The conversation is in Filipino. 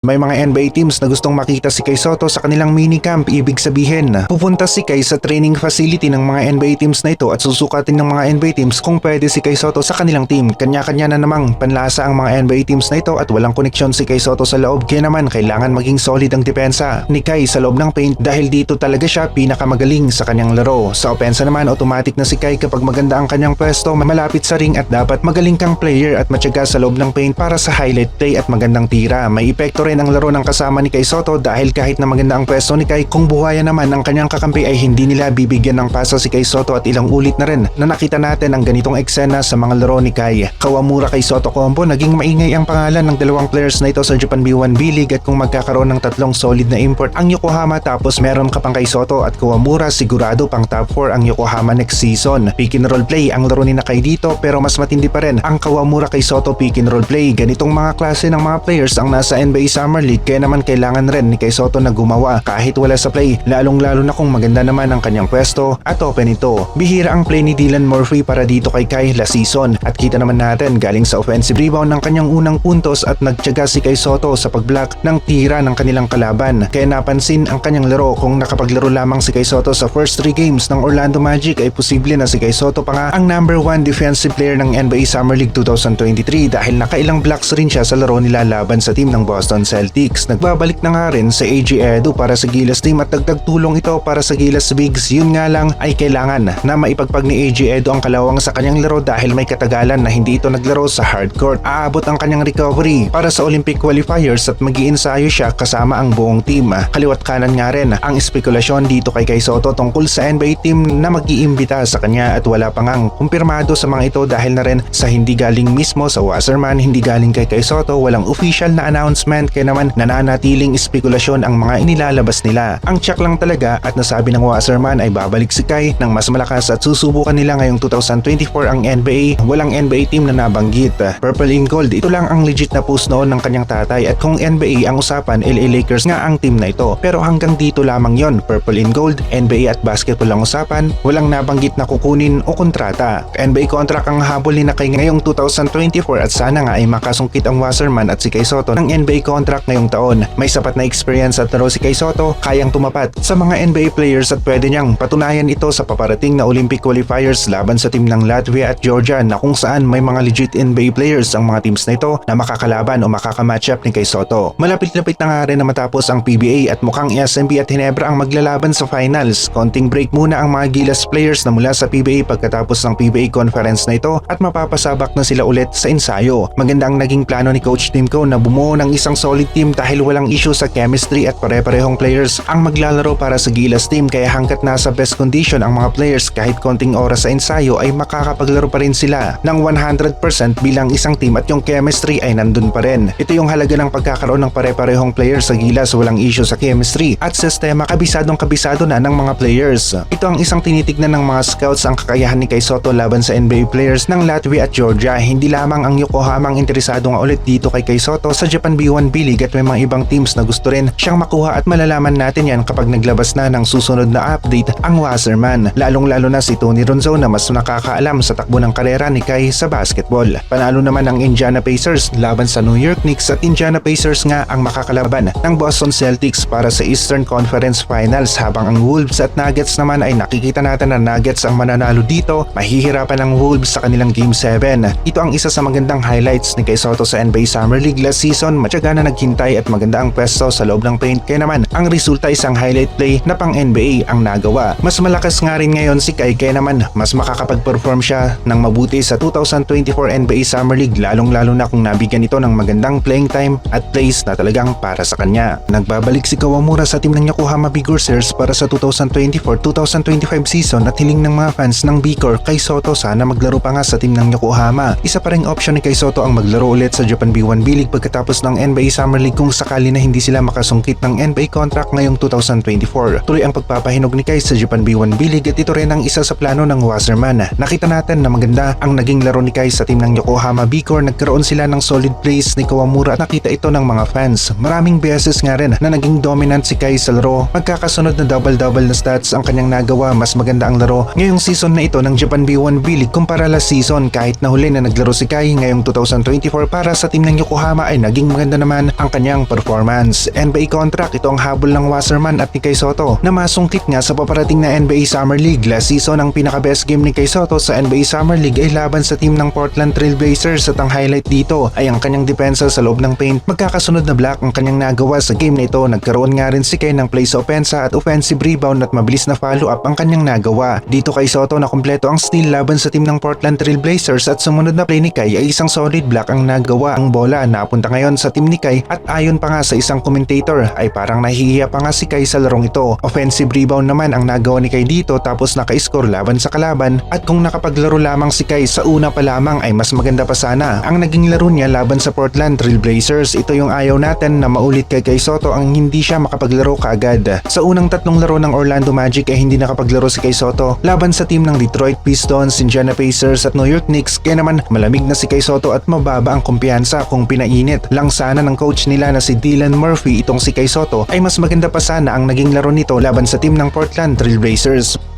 May mga NBA teams na gustong makita si Kai Soto sa kanilang minicamp, ibig sabihin, pupunta si Kai sa training facility ng mga NBA teams na ito at susukatin ng mga NBA teams kung pwede si Kai Soto sa kanilang team. Kanya-kanya na namang panlasa ang mga NBA teams na ito at walang koneksyon si Kai Soto sa loob kaya naman kailangan maging solid ang depensa ni Kai sa loob ng paint dahil dito talaga siya pinakamagaling sa kanyang laro. Sa opensa naman, automatic na si Kai kapag maganda ang kanyang pwesto, malapit sa ring at dapat magaling kang player at matyaga sa loob ng paint para sa highlight play at magandang tira. May epekto rin ang laro ng kasama ni Kai Soto dahil kahit na maganda ang pwesto ni Kai, kung buhayan naman ang kanyang kakampi ay hindi nila bibigyan ng pasa si Kai Soto at ilang ulit na rin na nakita natin ang ganitong eksena sa mga laro ni Kai. Kawamura Kai Soto combo, naging maingay ang pangalan ng dalawang players na ito sa Japan B1 B-League at kung magkakaroon ng tatlong solid na import ang Yokohama tapos meron ka pang Kai Soto at Kawamura sigurado pang top 4 ang Yokohama next season. Pick and roll play ang laro ni na Kai dito pero mas matindi pa rin ang Kawamura Kai Soto pick and roll play. Ganitong mga klase ng mga players ang nasa NBA Summer League kaya naman kailangan rin ni Kai Soto na gumawa kahit wala sa play lalong lalo na kung maganda naman ang kanyang pwesto at open ito. Bihira ang play ni Dylan Murphy para dito kay Kai last season at kita naman natin galing sa offensive rebound ng kanyang unang puntos at nagtyaga si Kai Soto sa pagblock ng tira ng kanilang kalaban. Kaya napansin ang kanyang laro kung nakapaglaro lamang si Kai Soto sa first 3 games ng Orlando Magic ay posible na si Kai Soto pa nga ang number 1 defensive player ng NBA Summer League 2023 dahil nakailang blocks rin siya sa laro nila laban sa team ng Boston Celtics. Nagbabalik na nga rin sa AG Edu para sa Gilas team at dagdag tulong ito para sa Gilas Bigs. Yun nga lang ay kailangan na maipagpag ni AG Edu ang kalawang sa kanyang laro dahil may katagalan na hindi ito naglaro sa hardcourt. Aabot ang kanyang recovery para sa Olympic qualifiers at mag ensayo siya kasama ang buong team. Kaliwat kanan nga rin ang espekulasyon dito kay Kai Soto tungkol sa NBA team na mag-iimbita sa kanya at wala pa ngang kumpirmado sa mga ito dahil na rin sa hindi galing mismo sa Wasserman, hindi galing kay Kai Soto, walang official na announcement kaya naman nananatiling espekulasyon ang mga inilalabas nila. Ang check lang talaga at nasabi ng Wasserman ay babalik si Kai ng mas malakas at susubukan nila ngayong 2024 ang NBA. Walang NBA team na nabanggit. Purple in Gold, ito lang ang legit na post noon ng kanyang tatay at kung NBA ang usapan, LA Lakers nga ang team na ito. Pero hanggang dito lamang yon Purple in Gold, NBA at basketball ang usapan, walang nabanggit na kukunin o kontrata. NBA contract ang habol ni na kay ngayong 2024 at sana nga ay makasungkit ang Wasserman at si Kai Soto ng NBA contract ngayong taon. May sapat na experience at laro si Kai Soto, kayang tumapat sa mga NBA players at pwede niyang patunayan ito sa paparating na Olympic qualifiers laban sa team ng Latvia at Georgia na kung saan may mga legit NBA players ang mga teams na ito na makakalaban o makakamatchup ni Kai Soto. Malapit-lapit na nga rin na matapos ang PBA at mukhang SMB at Hinebra ang maglalaban sa finals. Konting break muna ang mga Gilas players na mula sa PBA pagkatapos ng PBA conference na ito at mapapasabak na sila ulit sa ensayo. Maganda ang naging plano ni Coach Timko na bumuo ng isang solid team dahil walang issue sa chemistry at pare-parehong players ang maglalaro para sa Gilas team kaya hangkat nasa best condition ang mga players kahit konting oras sa ensayo ay makakapaglaro pa rin sila ng 100% bilang isang team at yung chemistry ay nandun pa rin. Ito yung halaga ng pagkakaroon ng pare-parehong players sa Gilas walang issue sa chemistry at sistema kabisadong kabisado na ng mga players. Ito ang isang tinitignan ng mga scouts ang kakayahan ni Kai Soto laban sa NBA players ng Latvia at Georgia. Hindi lamang ang Yokohama ang interesado nga ulit dito kay Kai Soto sa Japan B1 B-League at may mga ibang teams na gusto rin siyang makuha at malalaman natin yan kapag naglabas na ng susunod na update ang Wasserman. Lalong lalo na si Tony Ronzo na mas nakakaalam sa takbo ng karera ni Kai sa basketball. Panalo naman ang Indiana Pacers laban sa New York Knicks at Indiana Pacers nga ang makakalaban ng Boston Celtics para sa Eastern Conference Finals habang ang Wolves at Nuggets naman ay nakikita natin na Nuggets ang mananalo dito. Mahihirapan ang Wolves sa kanilang Game 7. Ito ang isa sa magandang highlights ni Kai Soto sa NBA Summer League last season. Matyaga na naghintay at maganda ang pwesto sa loob ng paint kaya naman ang resulta isang highlight play na pang NBA ang nagawa. Mas malakas nga rin ngayon si Kai kaya naman mas makakapag-perform siya ng mabuti sa 2024 NBA Summer League lalong lalo na kung nabigyan ito ng magandang playing time at plays na talagang para sa kanya. Nagbabalik si Kawamura sa team ng Yokohama Bigorcers para sa 2024-2025 season at hiling ng mga fans ng Bicor kay Soto sana maglaro pa nga sa team ng Yokohama. Isa pa ring option ni kay Soto ang maglaro ulit sa Japan B1 B-League pagkatapos ng NBA Summer League kung sakali na hindi sila makasungkit ng NBA contract ngayong 2024. Tuloy ang pagpapahinog ni Kai sa Japan B1 B-League at ito rin ang isa sa plano ng Wasserman. Nakita natin na maganda ang naging laro ni Kai sa team ng Yokohama Bicor. Nagkaroon sila ng solid plays ni Kawamura at nakita ito ng mga fans. Maraming beses nga rin na naging dominant si Kai sa laro. Magkakasunod na double-double na stats ang kanyang nagawa. Mas maganda ang laro ngayong season na ito ng Japan B1 B-League kumpara last season kahit na huli na naglaro si Kai ngayong 2024 para sa team ng Yokohama ay naging maganda naman ang kanyang performance. NBA contract ito ang habol ng Wasserman at ni Kay Soto na masungkit nga sa paparating na NBA Summer League. Last season ang pinaka-best game ni Kay Soto sa NBA Summer League ay laban sa team ng Portland Trail Blazers at ang highlight dito ay ang kanyang depensa sa loob ng paint. Magkakasunod na block ang kanyang nagawa sa game na ito. Nagkaroon nga rin si Kay ng play sa opensa at offensive rebound at mabilis na follow-up ang kanyang nagawa. Dito kay Soto na kumpleto ang steal laban sa team ng Portland Trail Blazers at sumunod na play ni Kay ay isang solid block ang nagawa. Ang bola napunta ngayon sa team ni At ayon pa nga sa isang commentator ay parang nahihiya pa nga si Kay sa larong ito. Offensive rebound naman ang nagawa ni Kay dito tapos naka-score laban sa kalaban at kung nakapaglaro lamang si Kay sa una pa lamang ay mas maganda pa sana. Ang naging laro niya laban sa Portland Trail Blazers ito yung ayaw natin na maulit kay Kay Soto ang hindi siya makapaglaro kaagad. Sa unang tatlong laro ng Orlando Magic ay hindi nakapaglaro si Kay Soto laban sa team ng Detroit Pistons, Indiana Pacers at New York Knicks kaya naman malamig na si Kay Soto at mababa ang kumpiyansa kung pinainit. Lang sana ng coach nila na si Dylan Murphy itong si Kay Soto ay mas maganda pa sana ang naging laro nito laban sa team ng Portland Trail Blazers.